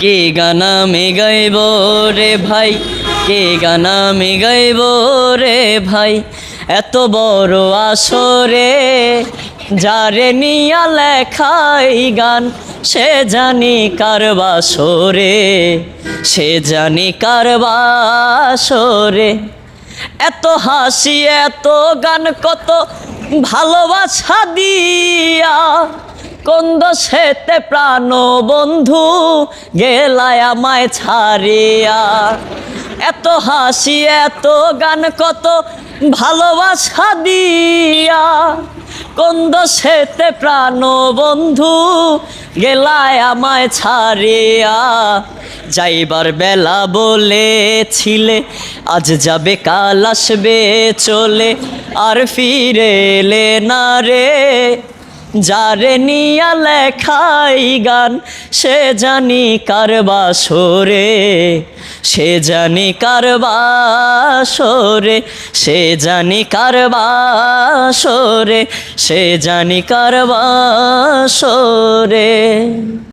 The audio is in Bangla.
কে গানা মে গাইব রে ভাই? কে গানা মে গাইব রে ভাই? এত বড় আসরে যারে নিয়া লেখাই গান, সে জানি কার বাসরে, সে জানি কার বাসরে। এত হাসি, এত গান, কত ভালোবাসা দিয়া কন্দ সেতে প্রাণ বন্ধু, গেলায় আমায় ছাড়িয়া। এত হাসি, এত গান, কত ভালোবাসা দিয়া। কন্দ সেতে প্রাণ বন্ধু, গেলায় আমায় ছাড়িয়া। যাইবার বেলা বলেছিলে, আজ যাবে, কাল আসবে, চলে আর ফিরে এলে না রে। যারে নিয়া লেখাই গান, সে জানি কারবা সরে সে জানি কারবা সরে সে জানি কারবা সরে সে জানি কারবা বাসরে।